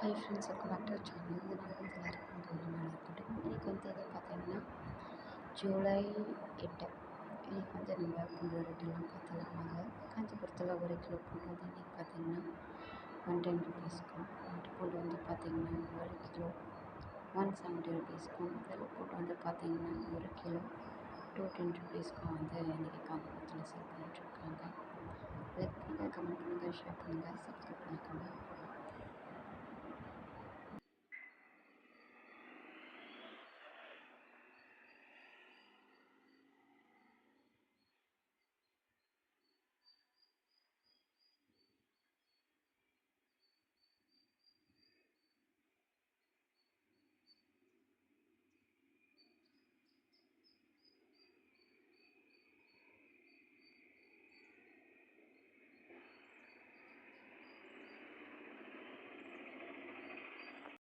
Hi friends welcome back to channel இந்த நாள் வந்து எல்லாருக்கும் வந்து இருக்கட்டும் இன்றைக்கி வந்து எது பார்த்தீங்கன்னா ஜூலை எட்டு. இன்றைக்கி வந்து நம்ம பொங்கல் ரேட்டெல்லாம் பார்த்தலாம் காஞ்சிபுரத்தில் ஒரு கிலோ பூண்டு வந்து இன்றைக்கி பார்த்தீங்கன்னா ஒன் டென் ருபீஸ்க்கும் நாட்டு பூண்டு வந்து பார்த்தீங்கன்னா ஒரு கிலோ ஒன் செவன்ட்டி ருபீஸ்க்கும் வெள்ளை பூண்டு வந்து பார்த்தீங்கன்னா ஒரு கிலோ டூ டென் ருபீஸ்க்கும் வந்து இன்றைக்கி காஞ்சிபுரத்தில் சேல் பண்ணிகிட்ருக்காங்க லைக் பண்ணுங்கள் கமெண்ட் பண்ணுங்கள் ஷேர் பண்ணுங்கள் சப்ஸ்கிரைப்